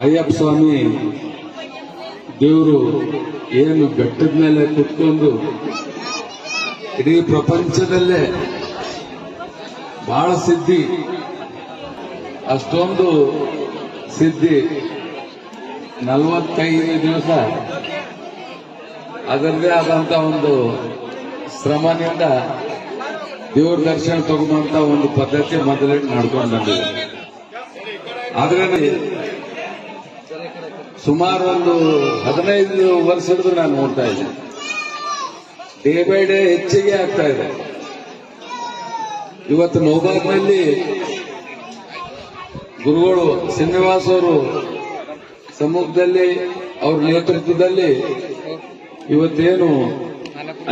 ಅಯ್ಯಪ್ಪ ಸ್ವಾಮಿ, ದೇವರು ಏನು ಬೆಟ್ಟದ ಮೇಲೆ ಕುತ್ಕೊಂಡು ಇಡೀ ಪ್ರಪಂಚದಲ್ಲೇ ಬಹಳ ಸಿದ್ಧಿ, ಅಷ್ಟೊಂದು ಸಿದ್ಧಿ, ನಲವತ್ತೈದು ದಿವಸ ಅದರದೇ ಆದಂತ ಒಂದು ಶ್ರಮದಿಂದ ದೇವ್ರ ದರ್ಶನ ತಗೊಂಡಂತ ಒಂದು ಪದ್ಧತಿ ಮೊದಲೇ ನಡ್ಕೊಂಡು ಬಂದಿದೆ. ಆದ್ರೆ ಸುಮಾರು ಒಂದು ಹದಿನೈದು ವರ್ಷದ್ದು ನಾನು ನೋಡ್ತಾ ಇದ್ದೆ. ಡೇ ಬೈ ಡೇ ಹೆಚ್ಚಿಗೆ ಆಗ್ತಾ ಇದೆ. ಇವತ್ತು ನೋಬಾಗ್ನಲ್ಲಿ ಗುರುಗಳು ಶ್ರೀನಿವಾಸ ಅವರು ಸಮ್ಮುಖದಲ್ಲಿ, ಅವ್ರ ನೇತೃತ್ವದಲ್ಲಿ ಇವತ್ತೇನು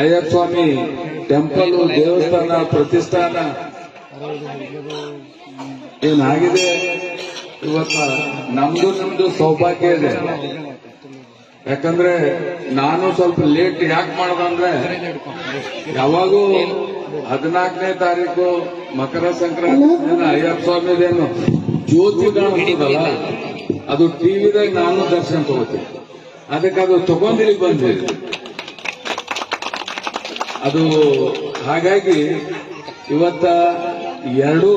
ಅಯ್ಯಪ್ಪ ಸ್ವಾಮಿ ಟೆಂಪಲ್ ದೇವಸ್ಥಾನ, ಪ್ರತಿಷ್ಠಾನ ಏನಾಗಿದೆ? ಇವತ್ತ ನಮ್ದು ನಮ್ದು ಸೌಭಾಗ್ಯ ಇದೆ. ಯಾಕಂದ್ರೆ ನಾನು ಸ್ವಲ್ಪ ಲೇಟ್ ಯಾಕೆ ಮಾಡೋದಂದ್ರೆ ಯಾವಾಗೂ ಹದಿನಾಲ್ಕನೇ ತಾರೀಕು ಮಕರ ಸಂಕ್ರಾಂತಿ ದಿನ ಅಯ್ಯಪ್ಪ ಸ್ವಾಮಿದೇನು ಜ್ಯೋತಿ ಕಾಣಿಸ್ತದಲ್ಲ ಅದು ಟಿವಿದಾಗ ನಾನು ದರ್ಶನ ತಗೋತೀನಿ. ಅದಕ್ಕೆ ಅದು ತಗೊಂಡಿಲ್ಲಿ ಬಂದಿದೆ ಅದು ಹಾಗಾಗಿ ಇವತ್ತ ಎರಡು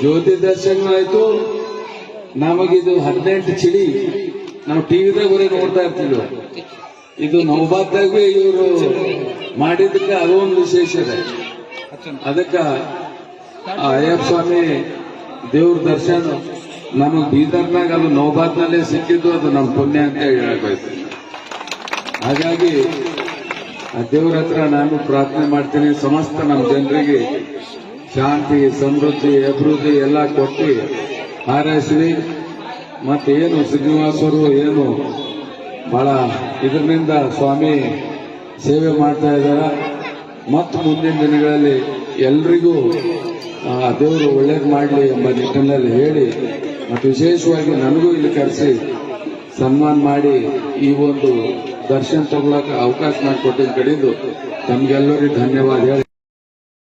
ಜ್ಯೋತಿ ದರ್ಶನ ಆಯ್ತು ನಮಗಿದು ಹದಿನೆಂಟು ಚಿಡಿ ನಾವು ಟಿವಿದಾಗ ಬರೀ ನೋಡ್ತಾ ಇರ್ತೀವಿ. ಇದು ನೌಬಾದ್ದಾಗ ಇವರು ಮಾಡಿದ್ದಕ್ಕೆ ಅದೊಂದು ವಿಶೇಷ ಇದೆ. ಅದಕ್ಕ ಅಯ್ಯಪ್ಪ ಸ್ವಾಮಿ ದೇವ್ರ ದರ್ಶನ ನಮಗ್ ಬೀದರ್ನಾಗ ಅದು ನೌಬಾದ್ನಲ್ಲೇ ಸಿಕ್ಕಿದ್ದು ಅದು ನಮ್ಮ ಪುಣ್ಯ ಅಂತ ಹೇಳಬೇಕು ಹಾಗಾಗಿ ಆ ದೇವ್ರ ಹತ್ರ ನಾನು ಪ್ರಾರ್ಥನೆ ಮಾಡ್ತೀನಿ. ಸಮಸ್ತ ನಮ್ಮ ಜನರಿಗೆ ಶಾಂತಿ, ಸಮೃದ್ಧಿ, ಅಭಿವೃದ್ಧಿ ಎಲ್ಲ ಕೊಟ್ಟು ಹಾರೈಸಲಿ ಮತ್ತೆ ಏನು ಶ್ರೀನಿವಾಸರು ಏನು ಬಹಳ ಇದರಿಂದ ಸ್ವಾಮಿ ಸೇವೆ ಮಾಡ್ತಾ ಇದ್ದಾರ. ಮತ್ತು ಮುಂದಿನ ದಿನಗಳಲ್ಲಿ ಎಲ್ರಿಗೂ ದೇವರು ಒಳ್ಳೇದು ಮಾಡಲಿ ಎಂಬ ನಿಟ್ಟಿನಲ್ಲಿ ಹೇಳಿ, ಮತ್ತು ವಿಶೇಷವಾಗಿ ನನಗೂ ಇಲ್ಲಿ ಕರೆಸಿ ಸನ್ಮಾನ ಮಾಡಿ ಈ ಒಂದು ದರ್ಶನ ತಗೊಳಕ್ಕೆ ಅವಕಾಶ ಮಾಡಿಕೊಟ್ಟಿದ್ದ ಕಡೆದು ನಮಗೆಲ್ಲರಿಗೂ ಧನ್ಯವಾದ ಹೇಳಿ.